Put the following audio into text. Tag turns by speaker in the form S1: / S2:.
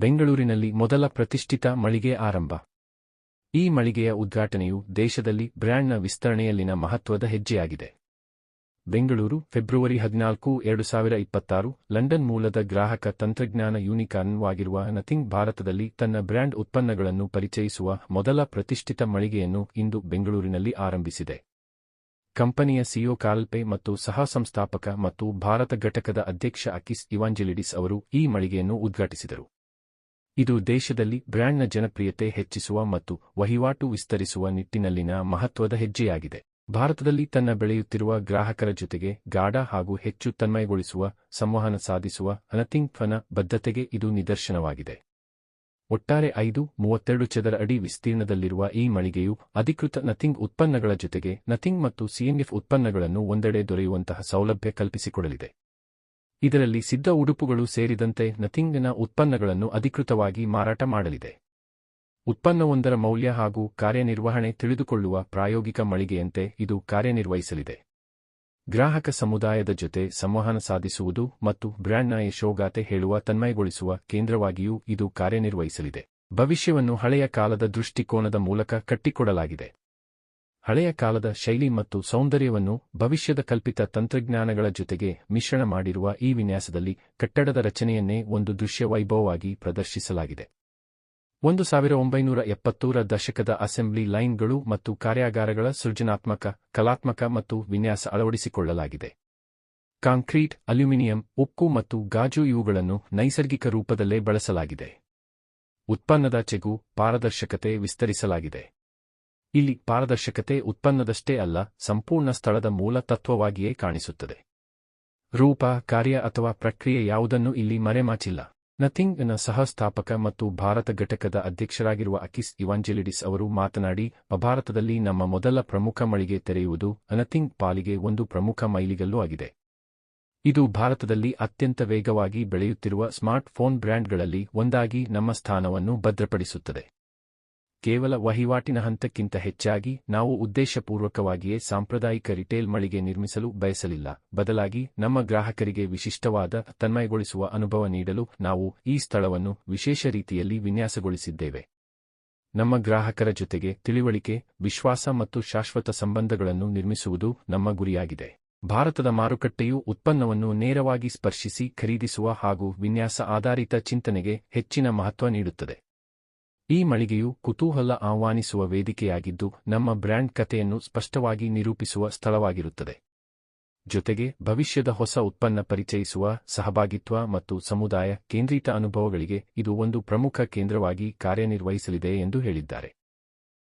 S1: ಬೆಂಗಳೂರಿನಲ್ಲಿ ಮೊದಲ ಪ್ರತಿಷ್ಠಿತ ಮಳಿಗೆ ಆರಂಭ. ಈ ಮಳಿಗೆಯ ಉದ್ಘಾಟನೆಯು ದೇಶದಲ್ಲಿ ಬ್ರ್ಯಾಂಡ್ನ ವಿಸ್ತರಣೆಯಲ್ಲಿನ ಮಹತ್ವದ ಹೆಜ್ಜೆಯಾಗಿದೆ. ಬೆಂಗಳೂರು, ಫೆಬ್ರವರಿ ಹದಿನಾಲ್ಕು, ಎರಡು ಸಾವಿರ ಇಪ್ಪತ್ತಾರು, ಲಂಡನ್ ಮೂಲದ ಗ್ರಾಹಕ ತಂತ್ರಜ್ಞಾನ ಯೂನಿಕಾನ್ವಾಗಿರುವ ನಥಿಂಗ್ ಭಾರತದಲ್ಲಿ ತನ್ನ ಬ್ರ್ಯಾಂಡ್ ಉತ್ಪನ್ನಗಳನ್ನು ಪರಿಚಯಿಸುವ ಮೊದಲ ಪ್ರತಿಷ್ಠಿತ ಮಳಿಗೆಯನ್ನು ಇಂದು ಬೆಂಗಳೂರಿನಲ್ಲಿ ಆರಂಭಿಸಿದೆ. ಕಂಪನಿಯ ಸಿಒ ಕಾಲ್ಪೆ ಮತ್ತು ಸಹ ಸಂಸ್ಥಾಪಕ ಮತ್ತು ಭಾರತ ಘಟಕದ ಅಧ್ಯಕ್ಷ ಅಕಿಸ್ ಇವಾಂಜೆಲಿಡಿಸ್ ಅವರು ಈ ಮಳಿಗೆಯನ್ನು ಉದ್ಘಾಟಿಸಿದರು. ಇದು ದೇಶದಲ್ಲಿ ಬ್ರ್ಯಾಂಡ್ನ ಜನಪ್ರಿಯತೆ ಹೆಚ್ಚಿಸುವ ಮತ್ತು ವಹಿವಾಟು ವಿಸ್ತರಿಸುವ ನಿಟ್ಟಿನಲ್ಲಿನ ಮಹತ್ವದ ಹೆಜ್ಜೆಯಾಗಿದೆ. ಭಾರತದಲ್ಲಿ ತನ್ನ ಬೆಳೆಯುತ್ತಿರುವ ಗ್ರಾಹಕರ ಜೊತೆಗೆ ಗಾಢ ಹಾಗೂ ಹೆಚ್ಚು ತನ್ಮಯಗೊಳಿಸುವ, ಸಂವಹನ ಸಾಧಿಸುವ ಅನಥಿಂಗ್ ಫನ ಬದ್ಧತೆಗೆ ಇದು ನಿದರ್ಶನವಾಗಿದೆ. ಒಟ್ಟಾರೆ ಐದು, ಮೂವತ್ತೆರಡು ಚದರ ಅಡಿ ವಿಸ್ತೀರ್ಣದಲ್ಲಿರುವ ಈ ಮಳಿಗೆಯು ಅಧಿಕೃತ ನಥಿಂಗ್ ಉತ್ಪನ್ನಗಳ ಜೊತೆಗೆ ನಥಿಂಗ್ ಮತ್ತು ಸಿಎನ್ಎಫ್ ಉತ್ಪನ್ನಗಳನ್ನು ಒಂದೆಡೆ ದೊರೆಯುವಂತಹ ಸೌಲಭ್ಯ ಕಲ್ಪಿಸಿಕೊಡಲಿದೆ. ಇದರಲ್ಲಿ ಸಿದ್ಧ ಉಡುಪುಗಳು ಸೇರಿದಂತೆ ನಥಿಂಗ್ನ ಉತ್ಪನ್ನಗಳನ್ನು ಅಧಿಕೃತವಾಗಿ ಮಾರಾಟ ಮಾಡಲಿದೆ. ಉತ್ಪನ್ನವೊಂದರ ಮೌಲ್ಯ ಹಾಗೂ ಕಾರ್ಯನಿರ್ವಹಣೆ ತಿಳಿದುಕೊಳ್ಳುವ ಪ್ರಾಯೋಗಿಕ ಮಳಿಗೆಯಂತೆ ಇದು ಕಾರ್ಯನಿರ್ವಹಿಸಲಿದೆ. ಗ್ರಾಹಕ ಸಮುದಾಯದ ಜೊತೆ ಸಂವಹನ ಸಾಧಿಸುವುದು ಮತ್ತು ಬ್ರ್ಯಾಂಡ್ನ ಯಶೋಗಾತೆ ಹೇಳುವ ತನ್ಮಯಗೊಳಿಸುವ ಕೇಂದ್ರವಾಗಿಯೂ ಇದು ಕಾರ್ಯನಿರ್ವಹಿಸಲಿದೆ. ಭವಿಷ್ಯವನ್ನು ಹಳೆಯ ಕಾಲದ ದೃಷ್ಟಿಕೋನದ ಮೂಲಕ ಕಟ್ಟಿಕೊಡಲಾಗಿದೆ. ಹಳೆಯ ಕಾಲದ ಶೈಲಿ ಮತ್ತು ಸೌಂದರ್ಯವನ್ನು ಭವಿಷ್ಯದ ಕಲ್ಪಿತ ತಂತ್ರಜ್ಞಾನಗಳ ಜೊತೆಗೆ ಮಿಶ್ರಣ ಮಾಡಿರುವ ಈ ವಿನ್ಯಾಸದಲ್ಲಿ ಕಟ್ಟಡದ ರಚನೆಯನ್ನೇ ಒಂದು ದೃಶ್ಯ ವೈಭವವಾಗಿ ಪ್ರದರ್ಶಿಸಲಾಗಿದೆ. ಒಂದು ಸಾವಿರ ಒಂಬೈನೂರ ಎಪ್ಪತ್ತೂರ ದಶಕದ ಅಸೆಂಬ್ಲಿ ಲೈನ್ಗಳು ಮತ್ತು ಕಾರ್ಯಾಗಾರಗಳ ಸೃಜನಾತ್ಮಕ, ಕಲಾತ್ಮಕ ಮತ್ತು ವಿನ್ಯಾಸ ಅಳವಡಿಸಿಕೊಳ್ಳಲಾಗಿದೆ. ಕಾಂಕ್ರೀಟ್, ಅಲ್ಯೂಮಿನಿಯಂ, ಉಕ್ಕು ಮತ್ತು ಗಾಜು ಇವುಗಳನ್ನು ನೈಸರ್ಗಿಕ ರೂಪದಲ್ಲೇ ಬಳಸಲಾಗಿದೆ. ಉತ್ಪನ್ನದ ಚೆಗು, ಪಾರದರ್ಶಕತೆ ವಿಸ್ತರಿಸಲಾಗಿದೆ. ಇಲ್ಲಿ ಪಾರದರ್ಶಕತೆ ಉತ್ಪನ್ನದಷ್ಟೇ ಅಲ್ಲ, ಸಂಪೂರ್ಣ ಸ್ಥಳದ ಮೂಲ ತತ್ವವಾಗಿಯೇ ಕಾಣಿಸುತ್ತದೆ. ರೂಪ, ಕಾರ್ಯ ಅಥವಾ ಪ್ರಕ್ರಿಯೆ ಯಾವುದನ್ನು ಇಲ್ಲಿ ಮರೆಮಾಚಿಲ್ಲ. ನಥಿಂಗ್ನ ಸಹಸ್ಥಾಪಕ ಮತ್ತು ಭಾರತ ಘಟಕದ ಅಧ್ಯಕ್ಷರಾಗಿರುವ ಅಕಿಸ್ ಇವಾಂಜೆಲಿಡಿಸ್ ಅವರು ಮಾತನಾಡಿ ಭಾರತದಲ್ಲಿ ನಮ್ಮ ಮೊದಲ ಪ್ರಮುಖ ಮಳಿಗೆ ತೆರೆಯುವುದು ಅನಥಿಂಗ್ ಪಾಲಿಗೆ ಒಂದು ಪ್ರಮುಖ ಮೈಲಿಗಲ್ಲು ಆಗಿದೆ. ಇದು ಭಾರತದಲ್ಲಿ ಅತ್ಯಂತ ವೇಗವಾಗಿ ಬೆಳೆಯುತ್ತಿರುವ ಸ್ಮಾರ್ಟ್ ಫೋನ್ ಬ್ರ್ಯಾಂಡ್ಗಳಲ್ಲಿ ಒಂದಾಗಿ ನಮ್ಮ ಸ್ಥಾನವನ್ನು ಭದ್ರಪಡಿಸುತ್ತದೆ. ಕೇವಲ ವಹಿವಾಟಿನ ಹಂತಕ್ಕಿಂತ ಹೆಚ್ಚಾಗಿ ನಾವು ಉದ್ದೇಶಪೂರ್ವಕವಾಗಿಯೇ ಸಾಂಪ್ರದಾಯಿಕ ರಿಟೇಲ್ ಮಳಿಗೆ ನಿರ್ಮಿಸಲು ಬಯಸಲಿಲ್ಲ. ಬದಲಾಗಿ ನಮ್ಮ ಗ್ರಾಹಕರಿಗೆ ವಿಶಿಷ್ಟವಾದ ತನ್ಮಯಗೊಳಿಸುವ ಅನುಭವ ನೀಡಲು ನಾವು ಈ ಸ್ಥಳವನ್ನು ವಿಶೇಷ ರೀತಿಯಲ್ಲಿ ವಿನ್ಯಾಸಗೊಳಿಸಿದ್ದೇವೆ. ನಮ್ಮ ಗ್ರಾಹಕರ ಜೊತೆಗೆ ತಿಳಿವಳಿಕೆ, ವಿಶ್ವಾಸ ಮತ್ತು ಶಾಶ್ವತ ಸಂಬಂಧಗಳನ್ನು ನಿರ್ಮಿಸುವುದು ನಮ್ಮ ಗುರಿಯಾಗಿದೆ. ಭಾರತದ ಮಾರುಕಟ್ಟೆಯು ಉತ್ಪನ್ನವನ್ನು ನೇರವಾಗಿ ಸ್ಪರ್ಶಿಸಿ ಖರೀದಿಸುವ ಹಾಗೂ ವಿನ್ಯಾಸ ಆಧಾರಿತ ಚಿಂತನೆಗೆ ಹೆಚ್ಚಿನ ಮಹತ್ವ ನೀಡುತ್ತದೆ. ಈ ಮಳಿಗೆಯು ಕುತೂಹಲ ಆಹ್ವಾನಿಸುವ ವೇದಿಕೆಯಾಗಿದ್ದು ನಮ್ಮ ಬ್ರ್ಯಾಂಡ್ ಕಥೆಯನ್ನು ಸ್ಪಷ್ಟವಾಗಿ ನಿರೂಪಿಸುವ ಸ್ಥಳವಾಗಿರುತ್ತದೆ. ಜೊತೆಗೆ ಭವಿಷ್ಯದ ಹೊಸ ಉತ್ಪನ್ನ ಪರಿಚಯಿಸುವ ಸಹಭಾಗಿತ್ವ ಮತ್ತು ಸಮುದಾಯ ಕೇಂದ್ರಿತ ಅನುಭವಗಳಿಗೆ ಇದು ಒಂದು ಪ್ರಮುಖ ಕೇಂದ್ರವಾಗಿ ಕಾರ್ಯನಿರ್ವಹಿಸಲಿದೆ ಎಂದು ಹೇಳಿದ್ದಾರೆ.